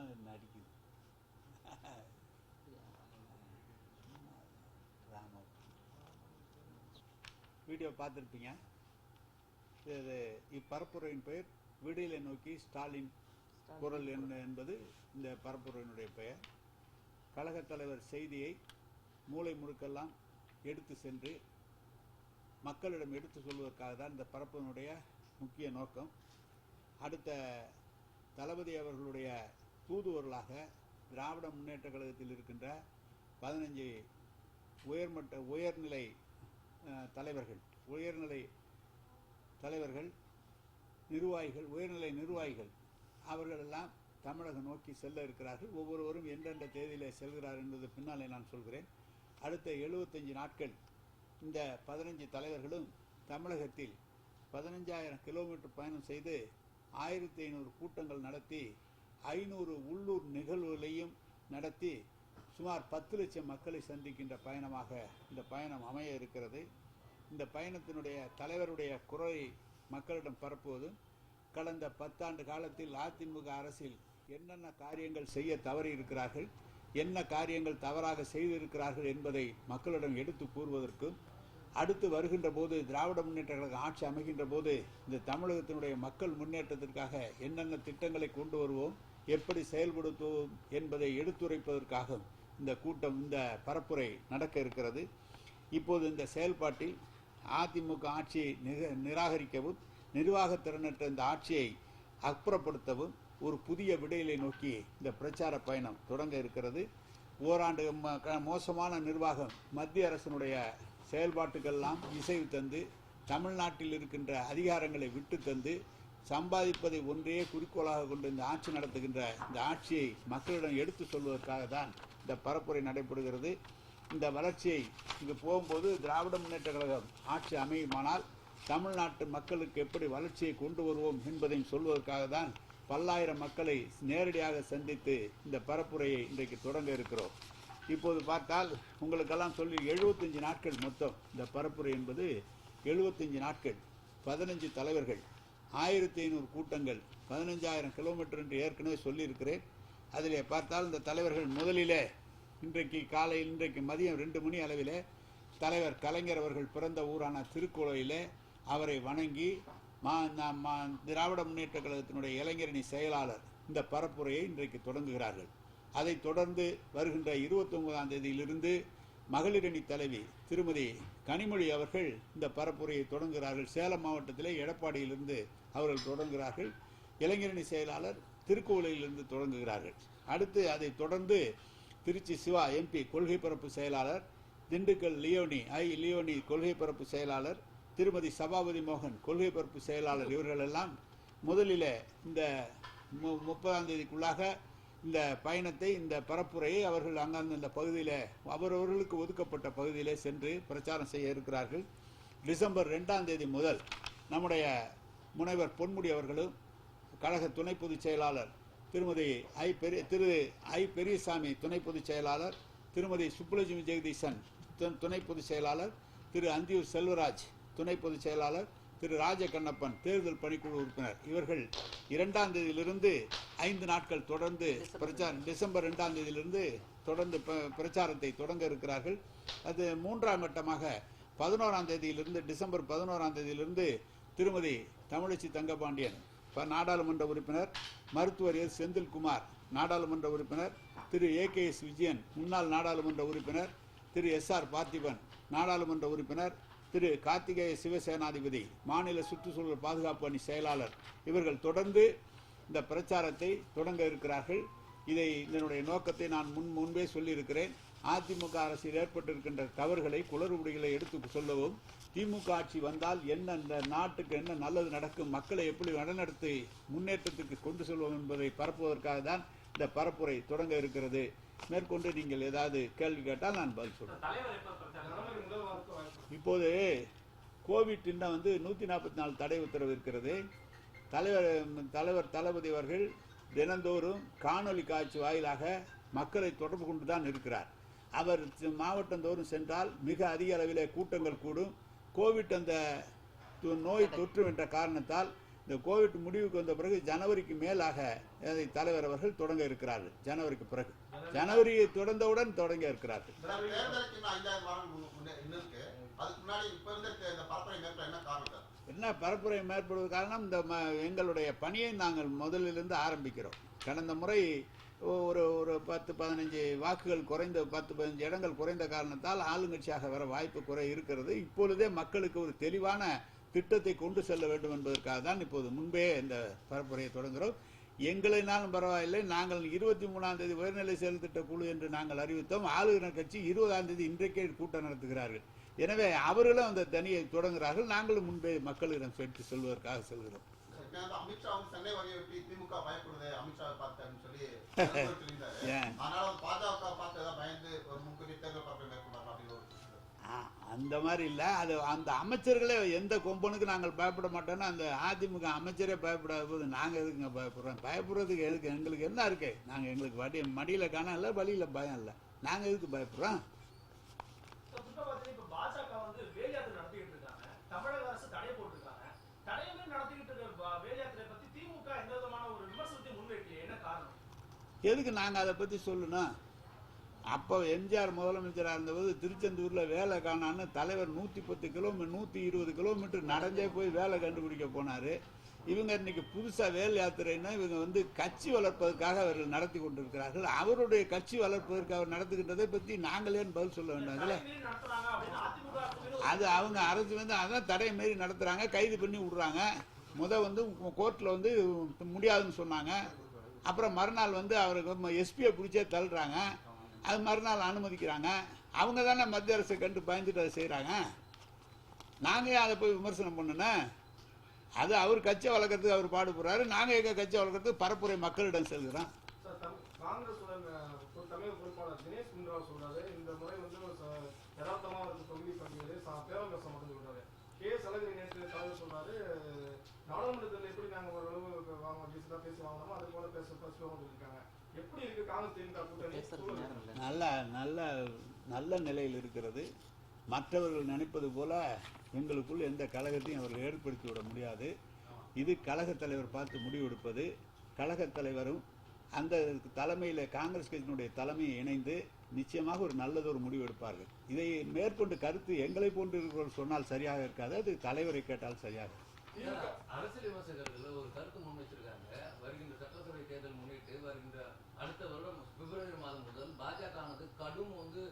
நடிக்குது. Rama video பார்த்துருப்பீங்க. இது இப்பரப்புரையின் பெயர் விடியலை நோக்கி ஸ்டாலின் குரல் என்ன என்பது இந்த பரப்புரையினுடைய பெயர். கழகத் தலைவர் செய்தியை மூளை முடுக்கெல்லாம் எடுத்து சென்று மக்களிடம் எடுத்து சொல்வதற்காக தான் இந்த பரப்பினுடைய முக்கிய நோக்கம். அடுத்த தளபதி அவர்களுடைய தூதுவர்களாக திராவிட முன்னேற்ற கழகத்தில் இருக்கின்ற பதினஞ்சு உயர்மட்ட உயர்நிலை தலைவர்கள் உயர்நிலை தலைவர்கள் நிர்வாகிகள் உயர்நிலை நிர்வாகிகள் அவர்களெல்லாம் தமிழகம் நோக்கி செல்ல இருக்கிறார்கள். ஒவ்வொருவரும் எந்தெந்த தேதியில் செல்கிறார் என்பது பின்னாலே நான் சொல்கிறேன். அடுத்த 75 நாட்கள் இந்த பதினஞ்சு தலைவர்களும் தமிழகத்தில் பதினஞ்சாயிரம் கிலோமீட்டர் பயணம் செய்து ஆயிரத்தி ஐநூறு கூட்டங்கள் நடத்தி ஐநூறு உள்ளூர் நிகழ்வுகளையும் நடத்தி சுமார் பத்து லட்சம் மக்களை சந்திக்கின்ற பயணமாக இந்த பயணம் அமைய இருக்கிறது. இந்த பயணத்தினுடைய தலைவருடைய குரலை மக்களிடம் பரப்புவதும் கடந்த பத்தாண்டு காலத்தில் அதிமுக அரசில் என்னென்ன காரியங்கள் செய்ய தவறி இருக்கிறார்கள் என்ன காரியங்கள் தவறாக செய்திருக்கிறார்கள் என்பதை மக்களிடம் எடுத்து கூறுவதற்கும் அடுத்து வருகின்ற போது திராவிட முன்னேற்ற கழக ஆட்சி அமைகின்ற போது இந்த தமிழகத்தினுடைய மக்கள் முன்னேற்றத்திற்காக என்னென்ன திட்டங்களை கொண்டு வருவோம் எப்படி செயல்படுத்துவோம் என்பதை எடுத்துரைப்பதற்காக இந்த கூட்டம் இந்த பரப்புரை நடக்க இருக்கிறது. இப்போது இந்த செயல்பாட்டில் அதிமுக ஆட்சியை நிக- நிராகரிக்கவும் நிர்வாகத் திறனற்ற இந்த ஆட்சியை அப்புறப்படுத்தவும் ஒரு புதிய விடையிலை நோக்கி இந்த பிரச்சார பயணம் தொடங்க இருக்கிறது. ஓராண்டு ம- க- மோசமான நிர்வாகம் மத்திய அரசினுடைய செயல்பாட்டுக்கெல்லாம் இசைவு தந்து தமிழ்நாட்டில் இருக்கின்ற அதிகாரங்களை விட்டு தந்து சம்பாதிப்பதை ஒன்றையே குறிக்கோளாக கொண்டு இந்த ஆட்சி நடத்துகின்ற இந்த ஆட்சியை மக்களிடம் எடுத்து சொல்வதற்காக தான் இந்த பரப்புரை நடைபெறுகிறது. இந்த வளர்ச்சியை இங்கு போகும்போது திராவிட முன்னேற்ற கழகம் ஆட்சி அமையுமானால் தமிழ்நாட்டு மக்களுக்கு எப்படி வளர்ச்சியை கொண்டு வருவோம் என்பதையும் சொல்வதற்காக தான் பல்லாயிரம் மக்களை நேரடியாக சந்தித்து இந்த பரப்புரையை இன்றைக்கு தொடங்க இருக்கிறோம். இப்போது பார்த்தால் உங்களுக்கெல்லாம் சொல்லி 75 நாட்கள் மொத்தம் இந்த பரப்புரை என்பது 75 நாட்கள். பதினஞ்சு தலைவர்கள் ஆயிரத்தி ஐநூறு கூட்டங்கள் பதினஞ்சாயிரம் கிலோமீட்டர் என்று ஏற்கனவே சொல்லியிருக்கிறேன். அதில் பார்த்தால் இந்த தலைவர்கள் முதலிலே இன்றைக்கு காலை இன்றைக்கு மதியம் ரெண்டு மணி அளவிலே தலைவர் கலைஞர் அவர்கள் பிறந்த ஊரான திருக்குழையில் அவரை வணங்கி மா மா- திராவிட முன்னேற்ற கழகத்தினுடைய இளைஞரணி செயலாளர் இந்த பரப்புரையை இன்றைக்கு தொடங்குகிறார்கள். அதைத் தொடர்ந்து வருகின்ற இருபத்தொன்பதாம் தேதியிலிருந்து மகளிரணி தலைவி திருமதி கனிமொழி அவர்கள் இந்த பரப்புரையை தொடங்குகிறார்கள். சேலம் மாவட்டத்திலே எடப்பாடியிலிருந்து அவர்கள் தொடங்குகிறார்கள். இளைஞரணி செயலாளர் திருக்கோவிலிருந்து தொடங்குகிறார்கள். அடுத்து அதை தொடர்ந்து திருச்சி சிவா எம்பி கொள்கை பரப்பு செயலாளர் திண்டுக்கல் லியோனி ஐ லியோனி கொள்கை பரப்பு செயலாளர் திருமதி சபாபதி மோகன் கொள்கை பரப்பு செயலாளர் இவர்களெல்லாம் முதலில் இந்த மு- முப்பதாம் தேதிக்குள்ளாக இந்த பயணத்தை இந்த பரப்புரையை அவர்கள் அங்கங்க இந்த பகுதியில் அவரவர்களுக்கு ஒதுக்கப்பட்ட பகுதியிலே சென்று பிரச்சாரம் செய்ய இருக்கிறார்கள். டிசம்பர் ரெண்டாம் தேதி முதல் நம்முடைய முனைவர் பொன்முடி அவர்களும் கழக துணை பொதுச் செயலாளர் திருமதி ஐ பெரிய திரு ஐ பெரியசாமி துணை பொதுச் செயலாளர் திருமதி சுப்புலட்சுமி ஜெகதீசன் துணை பொதுச் செயலாளர் திரு அந்தியூர் செல்வராஜ் துணை பொதுச் செயலாளர் திரு ராஜகண்ணப்பன் தேர்தல் பணிக்குழு உறுப்பினர். இவர்கள் இரண்டாம் தேதியிலிருந்து ஐந்து நாட்கள் தொடர்ந்து பிரச்சாரம் டிசம்பர் இரண்டாம் தேதியிலிருந்து தொடர்ந்து பிரச்சாரத்தை தொடங்க இருக்கிறார்கள். அது மூன்றாம் கட்டமாக பதினோராம் தேதியிலிருந்து டிசம்பர் பதினோராம் தேதியிலிருந்து திருமதி தமிழச்சி தங்கபாண்டியன் நாடாளுமன்ற உறுப்பினர் மருத்துவர் எஸ். செந்தில்குமார் நாடாளுமன்ற உறுப்பினர் திரு. ஏ. கே. எஸ். விஜயன் முன்னாள் நாடாளுமன்ற உறுப்பினர் திரு. எஸ். ஆர். பார்த்திபன் நாடாளுமன்ற உறுப்பினர் திரு கார்த்திகேய சிவசேனாதிபதி மாநில சுற்றுச்சூழல் பாதுகாப்பு அணி செயலாளர் இவர்கள் தொடர்ந்து இந்த பிரச்சாரத்தை தொடங்க இருக்கிறார்கள். இதை இதனுடைய நோக்கத்தை நான் முன் முன்பே சொல்லியிருக்கிறேன். அதிமுக அரசில் ஏற்பட்டிருக்கின்ற தவறுகளை குளறுபடிகளை எடுத்து சொல்லவும் திமுக ஆட்சி வந்தால் என்ன இந்த நாட்டுக்கு என்ன நல்லது நடக்கும் மக்களை எப்படி வழிநடத்தி முன்னேற்றத்துக்கு கொண்டு செல்வோம் என்பதை பரப்புவதற்காக தான் இந்த பரப்புரை தொடங்க இருக்கிறது. மேற்கொண்டு நீங்கள் ஏதாவது கேள்வி கேட்டால் நான் பதில் பிரச்சாரம்? இப்போது கோவிட் இன்னும் வந்து நூற்றி நாற்பத்தி நாலு தடை உத்தரவு இருக்கிறது. தலைவர் தலைவர் தளபதி அவர்கள் தினந்தோறும் காணொளி காட்சி வாயிலாக மக்களை தொடர்பு கொண்டு தான் இருக்கிறார். அவர் மாவட்டந்தோறும் சென்றால் மிக அதிக அளவிலே கூட்டங்கள் கூடும். கோவிட் அந்த நோய் தொற்று என்ற காரணத்தால் இந்த கோவிட் முடிவுக்கு வந்த பிறகு ஜனவரிக்கு மேலாக அதை தலைவர் அவர்கள் தொடங்க இருக்கிறார்கள். ஜனவரிக்கு பிறகு. ஜனவரியை தொடர்ந்தவுடன் தொடங்க இருக்கிறார்கள். என்ன பரப்புரை மேற்படுவது காரணம் இந்த எங்களுடைய பணியை நாங்கள் முதலிலிருந்து ஆரம்பிக்கிறோம். கடந்த முறை ஒரு ஒரு பத்து பதினஞ்சு வாக்குகள் குறைந்த பத்து பதினஞ்சு இடங்கள் குறைந்த காரணத்தால் ஆளுங்கட்சியாக வர வாய்ப்பு குறை இருக்கிறது. இப்பொழுதே மக்களுக்கு ஒரு தெளிவான திட்டத்தை கொண்டு செல்ல வேண்டும் என்பதற்காக தான் இப்போது முன்பே இந்த பரப்புரையை தொடங்குகிறோம். எங்களினாலும் பரவாயில்லை. நாங்கள் இருபத்தி மூணாம் தேதி உயர்நிலை செயல் திட்ட குழு என்று நாங்கள் அறிவித்தோம். ஆளுநர் கட்சி இருபதாம் தேதி இன்றைக்கே கூட்டம் நடத்துகிறார்கள். எனவே அவர்களும் அந்த தனியை தொடங்குகிறார்கள். நாங்களும் முன்பே மக்களிடம் சென்று செல்வதற்காக செல்கிறோம். அந்த மாதிரி இல்லை. அது அந்த அமைச்சர்களே எந்த கொம்பனுக்கு நாங்கள் பயப்பட மாட்டோம்னா அந்த அதிமுக அமைச்சரே பயப்படாத போது நாங்கள் எதுக்குங்க பயப்படுறோம்? பயப்படுறதுக்கு எதுக்கு? எங்களுக்கு என்ன இருக்கு? நாங்கள் எங்களுக்கு வடி மடியில் காண இல்லை வழியில் பயம் இல்லை. நாங்கள் எதுக்கு பயப்படுறோம்? எதுக்கு நாங்கள் அதை பற்றி சொல்லணும்? அப்போ எம்ஜிஆர் முதலமைச்சராக இருந்தபோது திருச்செந்தூரில் வேலை காணான்னு தலைவர் நூற்றி பத்து கிலோமீட்டர் நூற்றி இருபது கிலோமீட்டர் நடந்தே போய் வேலை கண்டுபிடிக்க போனார். இவங்க இன்னைக்கு புதுசாக வேல் யாத்திரைன்னா இவங்க வந்து கட்சி வளர்ப்பதற்காக அவர்கள் நடத்தி கொண்டிருக்கிறார்கள். அவருடைய கட்சி வளர்ப்பதற்கு அவர் நடத்துகின்றதை பற்றி நாங்களே பதில் சொல்ல வேண்டாம்? இல்லை. அது அவங்க அரசு வந்து அதான் தடை மாரி நடத்துகிறாங்க கைது பண்ணி விடுறாங்க. முத வந்து கோர்ட்டில் வந்து முடியாதுன்னு சொன்னாங்க. அப்புறம் மறுநாள் வந்து அவருக்கு எஸ்பியை பிடிச்சே தள்ளுறாங்க. அது மறுநாள் அனுமதிக்கிறாங்க. அவங்க தானே மத்திய அரசை கண்டு பயந்துட்டு அதை செய்கிறாங்க நாங்கள் ஏன் அதை போய் விமர்சனம் பண்ணணும்? அது அவர் கட்சியை வளர்க்குறதுக்கு அவர் பாடுபடுறாரு. நாங்கள் எங்கள் கட்சியை வளர்க்குறதுக்கு பரப்புரை மக்களிடம் செல்கிறோம். காங்கிரஸ் பொறுப்பாளர் இந்த வந்து ஒரு நாடாளுமன்றத்தில் எப்படி நாங்கள் ஓரளவு வாங்க பேசி வாங்கணுமோ அது போல பேச பேசுவாங்க இருக்காங்க நல்ல நல்ல நல்ல நிலையில் இருக்கிறது. மற்றவர்கள் நினைப்பது போல எங்களுக்குள் எந்த கழகத்தையும் அவர்கள் ஏற்படுத்தி விட முடியாது. இது கழகத் தலைவர் பார்த்து முடிவெடுப்பது. கழகத் தலைவரும் அந்த தலைமையில் காங்கிரஸ் கட்சியினுடைய தலைமையை இணைந்து நிச்சயமாக ஒரு நல்லதொரு முடிவு எடுப்பார்கள். இதை மேற்கொண்டு கருத்து எங்களை போன்று இருக்கிறவர்கள் சொன்னால் சரியாக இருக்காது. அது தலைவரை கேட்டால் சரியாக அரசியல் விமர்சகர்கள் ஒரு கருத்து முன் வருகின்ற சட்டசபை தேர்தல் முன்னிட்டு வருகின்ற அடுத்த வருடம் பிப்ரவரி மாதம் முதல் பாஜகவானது கடும் வந்து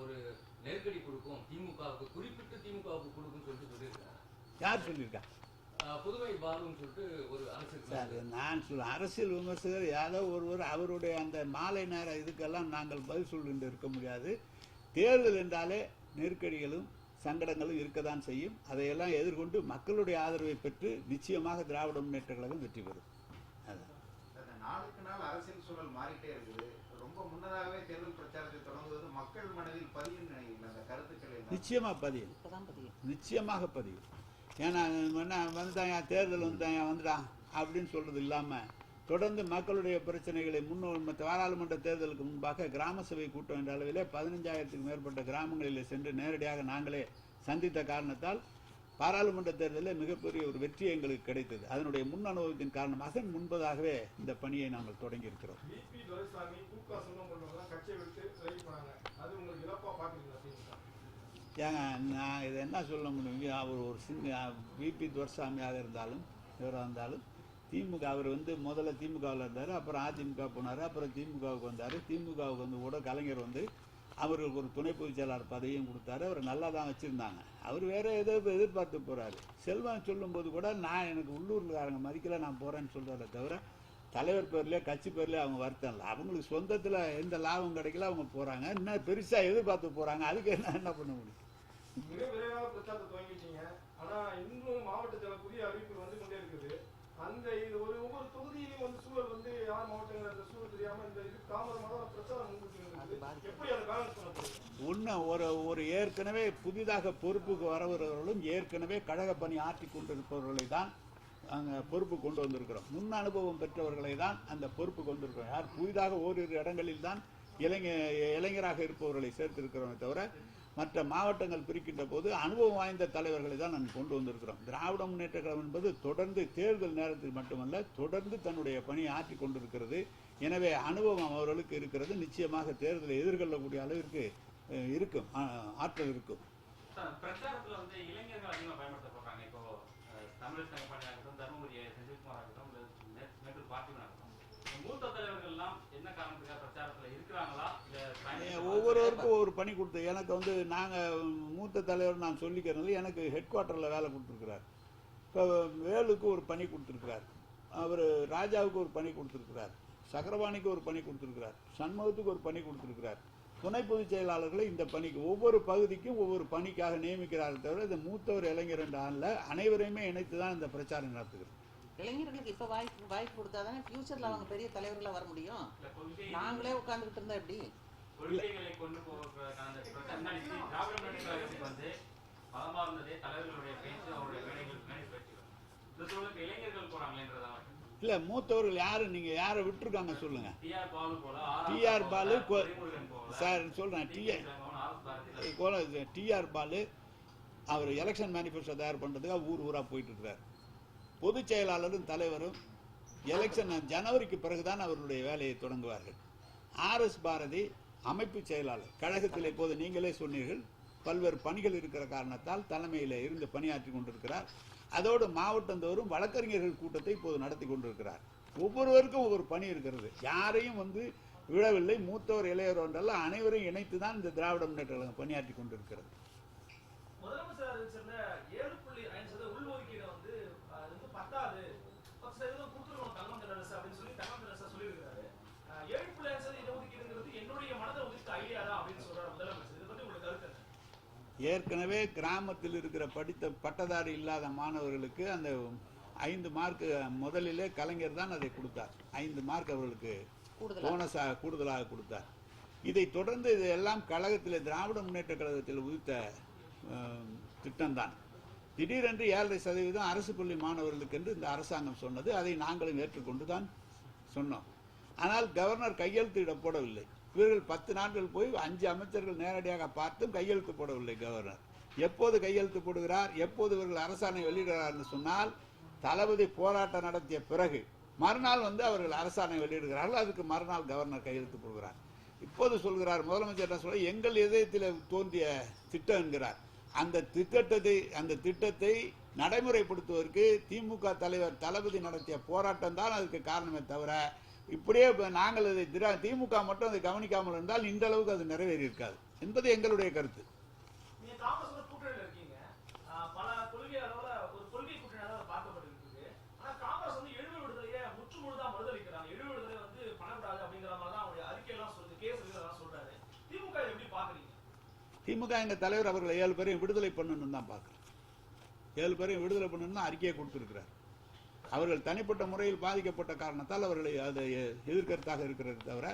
ஒரு நெருக்கடி கொடுக்கும். திமுகவுக்கு குறிப்பிட்டு திமுகவுக்கு கொடுக்கும்னு சொல்லிட்டு சொல்லியிருக்காங்க. யார் சொல்லியிருக்கா? புதுமை பாலுன்னு சொல்லிட்டு ஒரு அரசியல் சார். நான் சொல்ல அரசியல் விமர்சகர் யாரோ ஒருவர் அவருடைய அந்த மாலை நேர இதுக்கெல்லாம் நாங்கள் பதில் சொல்லிட்டு இருக்க முடியாது. தேர்தல் என்றாலே நெருக்கடிகளும் சங்கடங்களும் இருக்கத்தான் செய்யும். அதையெல்லாம் எதிர்கொண்டு மக்களுடைய ஆதரவை பெற்று நிச்சயமாக திராவிட முன்னேற்ற கழகம் வெற்றி பெறும். நாளுக்கு நாள் அரசியல் சூழல் மாறிட்டே இருக்குது. ரொம்ப முன்னதாகவே தேர்தல் பிரச்சாரத்தை தொடங்குவது மக்கள் மனதில் பதியும் நினைக்கிறீங்களா? அந்த கருத்துக்களை எல்லாம்? நிச்சயமா பதியும். நிச்சயமாக பதியும். ஏன்னா என்ன வந்துட்டாங்க தேர்தல் வந்துட்டாங்க வந்துட்டான் அப்படின்னு சொல்றது இல்லாம தொடர்ந்து மக்களுடைய பிரச்சனைகளை முன்னோ பாராளுமன்ற தேர்தலுக்கு முன்பாக கிராம சபை கூட்டம் என்ற அளவிலே பதினஞ்சாயிரத்துக்கு மேற்பட்ட கிராமங்களில் சென்று நேரடியாக நாங்களே சந்தித்த காரணத்தால் பாராளுமன்ற தேர்தலில் மிகப்பெரிய ஒரு வெற்றி எங்களுக்கு கிடைத்தது. அதனுடைய முன் அனுபவத்தின் காரணமாக முன்பதாகவே இந்த பணியை நாங்கள் தொடங்கி இருக்கிறோம் ஏங்க நான் இதை என்ன சொல்ல முடியும்? அவர் ஒரு சிங்க விபி துரசாமியாக இருந்தாலும் இவராக இருந்தாலும் திமுக அவர் வந்து முதல்ல திமுகவில் இருந்தார் அப்புறம் அதிமுக போனார் அப்புறம் திமுகவுக்கு வந்தார். திமுகவுக்கு வந்து கூட கலைஞர் வந்து அவருக்கு ஒரு துணை பொதுச் செயலாளர் பதவியும் கொடுத்தாரு. அவர் நல்லா தான் வச்சுருந்தாங்க. அவர் வேறு ஏதோ எதிர்பார்த்து போகிறாரு செல்வம் சொல்லும்போது கூட நான் எனக்கு உள்ளூர்காரங்க மதிக்கல நான் போகிறேன்னு சொல்கிறத தவிர தலைவர் பேர்லயே கட்சி பேர்லயே அவங்க வருத்தம் இல்லை. அவங்களுக்கு சொந்தத்தில் எந்த லாபம் கிடைக்கல அவங்க போகிறாங்க இன்னும் பெருசாக எதிர்பார்த்து போகிறாங்க அதுக்கு என்ன என்ன பண்ண முடியும்? மிக விரைவாக பிரச்சாரத்தை துவங்கிட்டீங்க ஆனால் இன்னும் மாவட்டத்தில் புதிய அறிவிப்பு வந்து கொண்டே இருக்குது. அந்த இது ஒரு ஒவ்வொரு தொகுதியிலும் வந்து சூழல் வந்து யார் மாவட்டங்கள் அந்த சூழல் தெரியாம இந்த இது தாமதமாக பிரச்சாரம் எப்படி அதை பேலன்ஸ் பண்ண போறீங்க? ஒரு ஒரு ஏற்கனவே புதிதாக பொறுப்புக்கு வரவர்களும் ஏற்கனவே கழக பணி ஆற்றி கொண்டிருப்பவர்களை தான் அங்கே பொறுப்பு கொண்டு வந்திருக்கிறோம். முன் அனுபவம் பெற்றவர்களை தான் அந்த பொறுப்பு கொண்டிருக்கிறோம் யார் புதிதாக ஓரிரு இடங்களில் தான் இளைஞ இளைஞராக இருப்பவர்களை சேர்த்திருக்கிறோமே தவிர மற்ற மாவட்டங்கள் பிரிக்கின்ற போது அனுபவம் வாய்ந்த தலைவர்களை தான் நாங்கள் கொண்டு வந்திருக்கிறோம். திராவிட முன்னேற்ற கழகம் என்பது தொடர்ந்து தேர்தல் நேரத்தில் மட்டுமல்ல தொடர்ந்து தன்னுடைய பணியை ஆற்றிக் கொண்டிருக்கிறது. எனவே அனுபவம் அவர்களுக்கு இருக்கிறது. நிச்சயமாக தேர்தலை எதிர்கொள்ளக்கூடிய அளவிற்கு இருக்கும் ஆற்றல் இருக்கும். பிரச்சாரத்தில் வந்து இளைஞர்கள் இப்போ தமிழ் தருமபுரி செந்தில்குமார் ஆகட்டும் பார்த்திபன் ஆகட்டும் மூத்த எல்லாம் என்ன காரணத்துக்காக பிரச்சாரத்துல இருக்கிறாங்களா இல்ல ஒருவருக்கு ஒரு பணி கொடுத்து எனக்கு வந்து நாங்கள் மூத்த தலைவர் நான் சொல்லிக்கிறதுல எனக்கு ஹெட் குவார்ட்டரில் வேலை கொடுத்துருக்கிறார். இப்போ வேலுக்கு ஒரு பணி கொடுத்துருக்கிறார். அவர் ராஜாவுக்கு ஒரு பணி கொடுத்துருக்கிறார். சக்கரவாணிக்கு ஒரு பணி கொடுத்துருக்கிறார். சண்முகத்துக்கு ஒரு பணி கொடுத்துருக்கிறார். துணை பொதுச் செயலாளர்களை இந்த பணிக்கு ஒவ்வொரு பகுதிக்கும் ஒவ்வொரு பணிக்காக நியமிக்கிறார்கள் தவிர இந்த மூத்தவர் இளைஞர் என்ற ஆளில் அனைவரையுமே இணைத்து தான் இந்த பிரச்சாரம் நடத்துகிறது. இளைஞர்களுக்கு இப்போ வாய்ப்பு வாய்ப்பு கொடுத்தாதானே ஃபியூச்சரில் அவங்க பெரிய தலைவர்களாக வர முடியும்? நாங்களே உட்காந்துக்கிட்டு இருந்தா எப்படி? கொள்கைகளை கொண்டு வந்து தலைவர்களுடைய பேச்சு அவருடைய இந்த சூழலுக்கு இளைஞர்கள் இல்லை மூத்தவர்கள் யாரு? நீங்கள் யாரை விட்டுருக்காங்க சொல்லுங்கள் டிஆர் பாலு சார் சொல்கிறேன் டிஏ ஆர் பாரதி கோல டிஆர் பாலு அவர் எலெக்ஷன் மேனிஃபெஸ்டோ தயார் பண்ணுறதுக்காக ஊர் ஊராக போயிட்டு இருக்கிறார் பொதுச் செயலாளரும் தலைவரும் எலெக்ஷன் ஜனவரிக்கு பிறகுதான் அவர்களுடைய வேலையை தொடங்குவார்கள். ஆர்எஸ் பாரதி அமைப்பு செயலாளர். கழகத்தில் இப்போது நீங்களே சொன்னீர்கள் பல்வேறு பணிகள் இருக்கிற காரணத்தால் தலைமையில் இருந்து பணியாற்றி கொண்டிருக்கிறார். அதோடு மாவட்டந்தோறும் வழக்கறிஞர்கள் கூட்டத்தை இப்போது நடத்தி கொண்டிருக்கிறார். ஒவ்வொருவருக்கும் ஒவ்வொரு பணி இருக்கிறது. யாரையும் வந்து விழவில்லை மூத்தவர் இளையவர் என்றெல்லாம் அனைவரையும் இணைத்து தான் இந்த திராவிட முன்னேற்ற கழகம் பணியாற்றி கொண்டிருக்கிறது. முதலமைச்சர் ஏழு புள்ளி ஐந்து சதவீத உள்ஒதுக்கீடு வந்து அது வந்து பத்தாது. பத்து சதவீதம் கொடுத்துருக்கணும் தங்கம் தென்னரசு அப்படின்னு சொல்லி தங்கம் தென்னரசு சொல்லியிருக்காரு அஹ் ஏழு புள்ளி ஐந்து சதவீத இடஒதுக்கீடுங்கிறது என்னுடைய மனதில் உதித்த ஐடியா தான் அப்படின்னு சொல்றாரு முதலமைச்சர் இதை பத்தி உங்களுக்கு கருத்து என்ன? ஏற்கனவே கிராமத்தில் இருக்கிற படித்த பட்டதாரி இல்லாத மாணவர்களுக்கு அந்த ஐந்து மார்க் முதலிலே கலைஞர் தான் அதை கொடுத்தார். ஐந்து மார்க் அவர்களுக்கு போனஸாக கூடுதலாக கொடுத்தார். இதை தொடர்ந்து இதெல்லாம் கழகத்தில் திராவிட முன்னேற்ற கழகத்தில் உதித்த திட்டம்தான். திடீரென்று ஏழரை சதவீதம் அரசு பள்ளி மாணவர்களுக்கு என்று இந்த அரசாங்கம் சொன்னது. அதை நாங்களும் ஏற்றுக்கொண்டு தான் சொன்னோம். ஆனால் கவர்னர் கையெழுத்திட போடவில்லை இவர்கள் பத்து நாட்கள் போய் அஞ்சு அமைச்சர்கள் நேரடியாக பார்த்தும் கையெழுத்து போடவில்லை கவர்னர். எப்போது கையெழுத்து போடுகிறார் எப்போது இவர்கள் அரசாணை வெளியிடுகிறார்னு சொன்னால் தளபதி போராட்டம் நடத்திய பிறகு மறுநாள் வந்து அவர்கள் அரசாணை வெளியிடுகிறார்கள். அதுக்கு மறுநாள் கவர்னர் கையெழுத்து போடுகிறார் இப்போது சொல்கிறார் முதலமைச்சர் என்ன சொல்ல எங்கள் இதயத்தில் தோன்றிய திட்டம் என்கிறார். அந்த திட்டத்தை அந்த திட்டத்தை நடைமுறைப்படுத்துவதற்கு திமுக தலைவர் தளபதி நடத்திய போராட்டம் தான் அதுக்கு காரணமே தவிர இப்படியே இப்ப நாங்கள் இதை திரா- திமுக மட்டும் அதை கவனிக்காமல் இருந்தால் இந்த அளவுக்கு அது நிறைவேறி இருக்காது. என்பது எங்களுடைய கருத்து. அதை திமுக இதை எப்படி பாக்குறீங்க திமுக எங்க தலைவர் அவர்களை ஏழு பேரையும் விடுதலை பண்ணணும்னு தான் பார்க்குறேன் ஏழு பேரையும் விடுதலை பண்ணணும்னு அறிக்கையை கொடுத்திருக்கிறார். அவர்கள் தனிப்பட்ட முறையில் பாதிக்கப்பட்ட காரணத்தால் அவர்களை அதை எதிர்க்கருத்தாக இருக்கிறது தவிர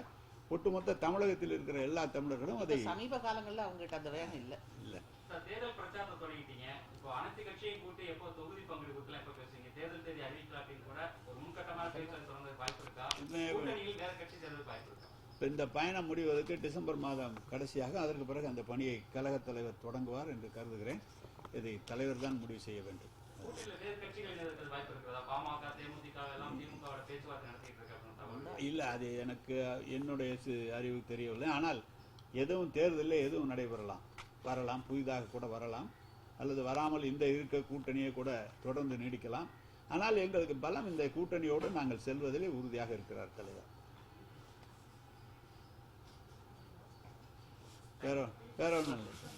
ஒட்டுமொத்த தமிழகத்தில் இருக்கிற எல்லா தமிழர்களும் அதை சமீப காலங்கள்ல அவங்ககிட்ட அந்த வேகம் இல்ல. இல்லை. தேர்தல் பிரச்சாரத்தை தொடங்கிட்டீங்க. இப்போ அனைத்து கட்சியையும் கூட்டி எப்போ தொகுதி பங்கீடு கொடுக்கலாம் எப்போ பேசுறீங்க தேர்தல் தேதி அப்படின்னு கூட ஒரு முன்கட்டமான பேச்சுவார்த்தை தொடங்க வாய்ப்பு இருக்கா? இல்லை. கூட்டணியில் வேற கட்சி தேர்தல் வாய்ப்பு இருக்கா? இந்த பயணம் முடிவதற்கு டிசம்பர் மாதம் கடைசியாக அதற்கு பிறகு அந்த பணியை கழகத் தலைவர் தொடங்குவார் என்று கருதுகிறேன். இதை தலைவர் தான் முடிவு செய்ய வேண்டும். இல்லை அது எனக்கு என்னுடைய அறிவு தெரியவில்லை. ஆனால் எதுவும் தேர்தலில் எதுவும் நடைபெறலாம். வரலாம் புதிதாக கூட வரலாம். அல்லது வராமல் இந்த இருக்க கூட்டணியை கூட தொடர்ந்து நீடிக்கலாம். ஆனால் எங்களுக்கு பலம் இந்த கூட்டணியோடு நாங்கள் செல்வதிலே உறுதியாக இருக்கிறார் தலைவர். வேற வேற ஒன்றும் இல்லை.